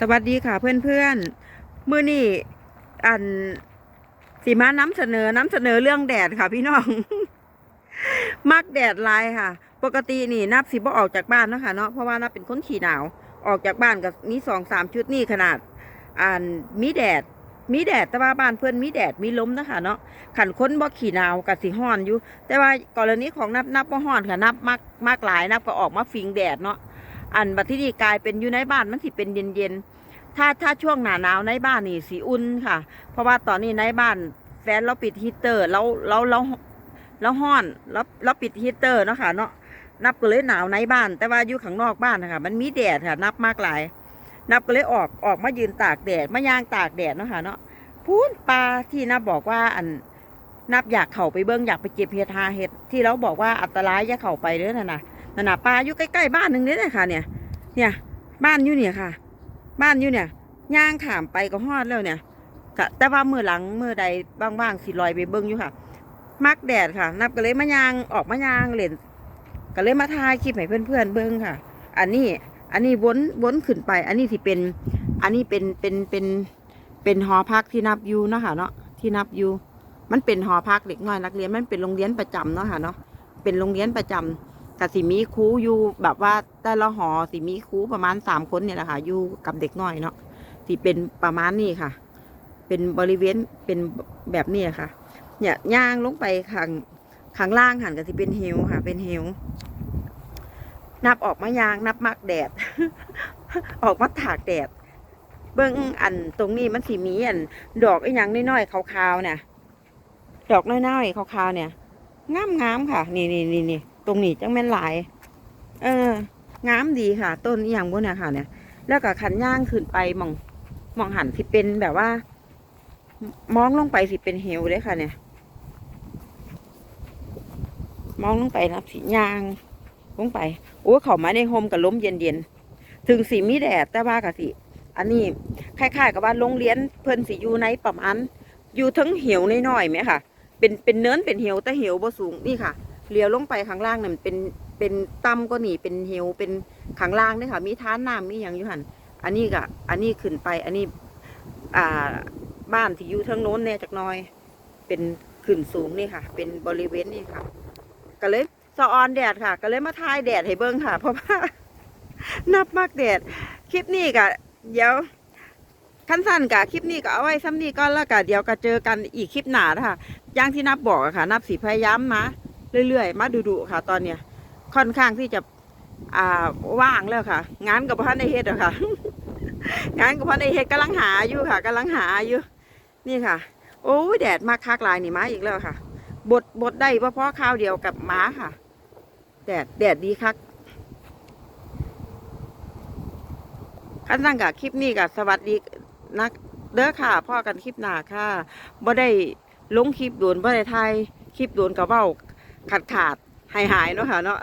สวัสดีค่ะเพื่อนๆมื้อนี้อันสีมาน้ำเสนอน้ำเสนอเรื่องแดดค่ะ พี่น้อง มักแดดลายค่ะ ปกตินี่นับสิบ่ออกจากบ้านเนาะค่ะเนาะเพราะว่านับเป็นคนขี้หนาว ออกจากบ้านกับมีสองสามชุดนี่ขนาดอ่านมีแดดมีแดดแต่ว่าบ้านเพื่อนมีแดดมีลมนะคะเนาะขันค้นบ่ขี่หนาวกับสีห้อนอยู่ แต่ว่ากรณีของนับนับบ่ห้อนค่ะนับมากมากหลายนับก็ออกมาฟิงแดดเนาะ อันบัดที่นี่กลายเป็นอยู่ในบ้านมันสิเป็นเย็นเย็นถ้าถ้าช่วงหนาหนาวในบ้านนี่สีอุ่นค่ะ เพราะว่าตอนนี้ในบ้านแฟนเราปิดฮีตเตอร์แล้วแล้วแล้วแล้วห้อนแล้วแล้วปิดฮีตเตอร์เนาะค่ะเนาะนับก็เลยหนาวในบ้าน แต่ว่าอยู่ข้างนอกบ้านนะคะมันมีแดดค่ะนับมากหลาย นับก็เลยออกออกมายืนตากแดดมายางตากแดดเนาะค่ะเนาะพูนปลาที่นับบอกว่าอันนับอยากเข้าไปเบิ้งอยากไปเก็บเห็ดหาเห็ดที่เราบอกว่าอันตรายอย่าเข้าไปเด้อน่ะนะ นั่นน่ะปลาอยู่ใกล้ๆบ้านหนึ่งเด้อค่ะ เนี่ย เนี่ย บ้านอยู่เนี่ยค่ะ บ้านอยู่เนี่ยย่างขามไปก็ฮอดแล้วเนี่ยกะแต่ว่ามือหลังมือใดว่างๆสิลอยไปเบิ้งอยู่ค่ะ มักแดดค่ะ นับก็เลยมายางออกมายางเล่นก็เลยมาถ่ายคลิปให้เพื่อนๆเบิ้งค่ะ อันนี้อันนี้วนวนขึ้นไป อันนี้สิเป็น อันนี้เป็นเป็นเป็นเป็นหอพักที่นับอยู่เนาะค่ะเนาะที่นับอยู่มันเป็นหอพักเด็กน้อยนักเรียนมันเป็นโรงเรียนประจำเนาะค่ะเนาะเป็นโรงเรียนประจำ กับสิมีครูอยู่แบบว่าแต่ละหอสิมีครูประมาณสามคนเนี่ยแหละค่ะอยู่กับเด็กน้อยเนาะสิเป็นประมาณนี้ค่ะ เป็นบริเวณเป็นแบบนี้ค่ะ เนี่ยย่างลงไปข้างข้างล่างหันก็สิเป็นเฮวค่ะ เป็นเฮวนับออกมายางนับมักแดด ออกมาถากแดด เบิ้องอันตรงนี้มันสีมีอัน ดอกไอ้ยังน้อยๆขาวๆเนี่ยดอกน้อยๆขาวๆเนี่ยงามงามๆค่ะ นี่นี่นี่นี่ ตรงนี้จังแม่นหลาย เอองามดีค่ะ ต้นอย่างพวกเนี่ยค่ะ เนี่ย แล้วก็ขันย่างขึ้นไปมองมองหันสิเป็นแบบว่า มองลงไปสิเป็นเหวเลยค่ะ เนี่ย มองลงไปนะสิย่างลงไปโอ้เขามาในโฮมกับล้มเย็นๆถึงสีมีแดดแต่ว่ากับสิอันนี้คล้ายๆกับว่าโรงเรียนเพิ่นสิอยู่ในประมาณอยู่ทั้งเหวน้อยๆไหมค่ะ เป็นเป็นเนินเป็นเหวแต่เหวบ่สูงนี่ค่ะ เลี้ยวลงไปข้างล่างเนี่ยมันเป็นเป็นต่ำก็หนีเป็นเหวเป็นข้างล่างเนี่ยค่ะ มีท่าน้ำมีอย่างอยู่หันอันนี้ก็อันนี้ขึ้นไป อันนี้อ่าบ้านที่อยู่ทางโน้นเนี่ยจากน้อย เป็นขึ้นสูงนี่ค่ะ เป็นบริเวณนี่ค่ะ ก็เลยสะออนแดดค่ะ ก็เลยมาทายแดดให้เบิ้งค่ะ เพราะว่านับมากแดด คลิปนี้ก็เดี๋ยวขั้นสั้นกะคลิปนี้ก็เอาไว้ซ้ำนี้ก็แล้วก็เดี๋ยวก็เจอกันอีกคลิปหนานะคะย่างที่นับบอกอะค่ะ นับสีพยายามมา เรื่อยๆ มาดูๆค่ะ ตอนเนี้ยค่อนข้างที่จะอ่าว่างแล้วค่ะ งานกับพันในเฮ็ดอะค่ะ งานกับพันในเฮ็ดกำลังหาอยู่ค่ะกำลังหาอยู่นี่ค่ะ โอ้แดดมาคักลายนี่มาอีกแล้วค่ะ บดบดได้เพราะเพราะข้าวเดียวกับหมาค่ะ แดดแดดดีคักขั้นตั้งกับคลิปนี้กับสวัสดีนักเด้อค่ะพ่อกันคลิปหน้าค่ะบ่ได้ลงคลิปโดนบ่ได้ถ่ายคลิปโดนกับเบ้า ขาดขาดหายหายเนาะค่ะเนาะ